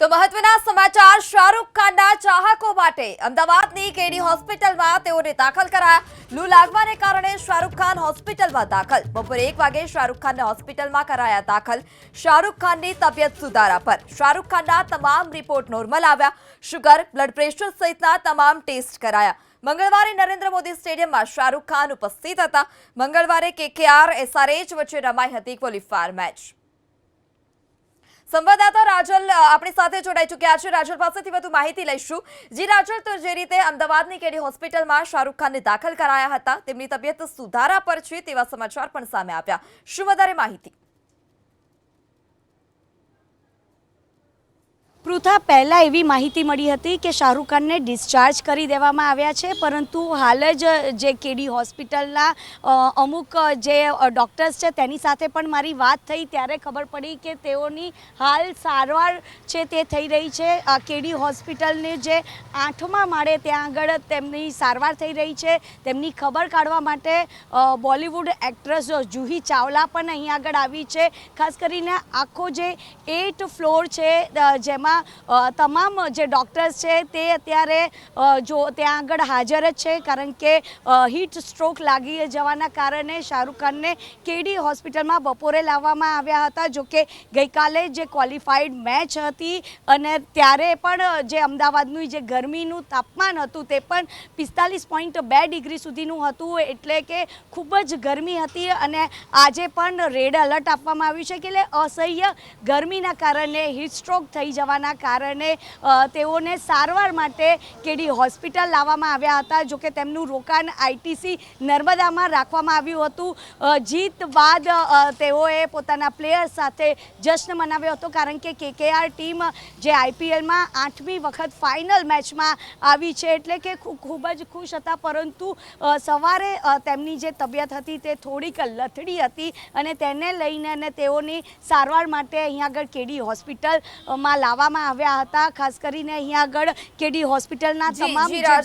તો મહત્વના સમાચાર શાહરૂખ ખાનના ચાહકો માટે. અમદાવાદની કેડી હોસ્પિટલમાં તેઓને દાખલ કરાયા. લૂ લાગવાને કારણે શાહરૂખ ખાન હોસ્પિટલમાં દાખલ. બપોરે એક વાગે શાહરૂખ ખાનને હોસ્પિટલમાં કરાયા દાખલ. શાહરૂખ ખાનની તબિયત સુધારા પર. શાહરૂખ ખાનના તમામ રિપોર્ટ નોર્મલ આવ્યા. શુગર, બ્લડ પ્રેશર સહિતના તમામ ટેસ્ટ કરાયા. મંગળવારે નરેન્દ્ર મોદી સ્ટેડિયમમાં શાહરૂખ ખાન ઉપસ્થિત હતા. મંગળવારે કેકેઆર, એસઆરએચ વચ્ચે રમાઈ હતી ક્વોલિફાયર મેચ. સંવાદદાતા રાજલ આપણી સાથે જોડાઈ ચૂક્યા છે. રાજલ, પાસેથી વધુ માહિતી લઈશું. જી રાજલ, તો જે રીતે અમદાવાદની કેડી હોસ્પિટલમાં શાહરૂખ ખાનને દાખલ કરાયા હતા, તેમની તબિયત સુધારા પર છે તેવા સમાચાર પણ સામે આવ્યા. શું વધારે માહિતી? પૃથા પહેલાં એવી માહિતી મળી હતી કે શાહરૂખ ખાનને ડિસ્ચાર્જ કરી દેવામાં આવ્યા છે, પરંતુ હાલ જ જે કેડી હોસ્પિટલના અમુક જે ડૉક્ટર્સ છે તેની સાથે પણ મારી વાત થઈ. ત્યારે ખબર પડી કે તેઓની હાલ સારવાર છે તે થઈ રહી છે. કેડી હોસ્પિટલની જે આઠમા માળે ત્યાં આગળ તેમની સારવાર થઈ રહી છે. તેમની ખબર કાઢવા માટે બોલિવૂડ એક્ટ્રેસ જુહી ચાવલા પણ અહીં આગળ આવી છે. ખાસ કરીને આખો જે એટ ફ્લોર છે જેમાં તમામ જે ડૉક્ટર્સ છે તે અત્યારે જો ત્યાં આગળ હાજર જ છે, કારણ કે હીટ સ્ટ્રોક લાગી જવાના કારણે શાહરૂખ ખાનને કેડી હોસ્પિટલમાં બપોરે લાવવામાં આવ્યા હતા. જોકે ગઈકાલે જે ક્વોલિફાઈડ મેચ હતી અને ત્યારે પણ જે અમદાવાદનું જે ગરમીનું તાપમાન હતું તે પણ પિસ્તાલીસ પોઈન્ટ બે ડિગ્રી સુધીનું હતું. એટલે કે ખૂબ જ ગરમી હતી અને આજે પણ રેડ એલર્ટ આપવામાં આવ્યું છે કે એટલે અસહ્ય ગરમીના કારણે હીટ સ્ટ્રોક થઈ જવાના કારણે તેઓને સારવાર માટે કેડી હોસ્પિટલ લાવવામાં આવ્યા હતા, જોકે તેમનું રોકાણ આઈટીસી નર્મદામાં રાખવામાં આવ્યું હતું. જીત બાદ તેઓએ પોતાના પ્લેયર્સ સાથે જશ્ન મનાવ્યો હતો, કારણ કે કેકેઆર ટીમ જે આઈપીએલમાં આઠમી વખત ફાઇનલ મેચમાં આવી છે, એટલે કે ખૂબ જ ખુશ હતા, પરંતુ સવારે તેમની જે તબિયત હતી તે થોડીક લથડી હતી અને તેને લઈને તેઓની સારવાર માટે અહીંયા આગળ કેડી હોસ્પિટલમાં લાવવામાં આવ્યા હતા ખાસ કરીને અહીંયા આગળ કેડી હોસ્પિટલના તમામ જે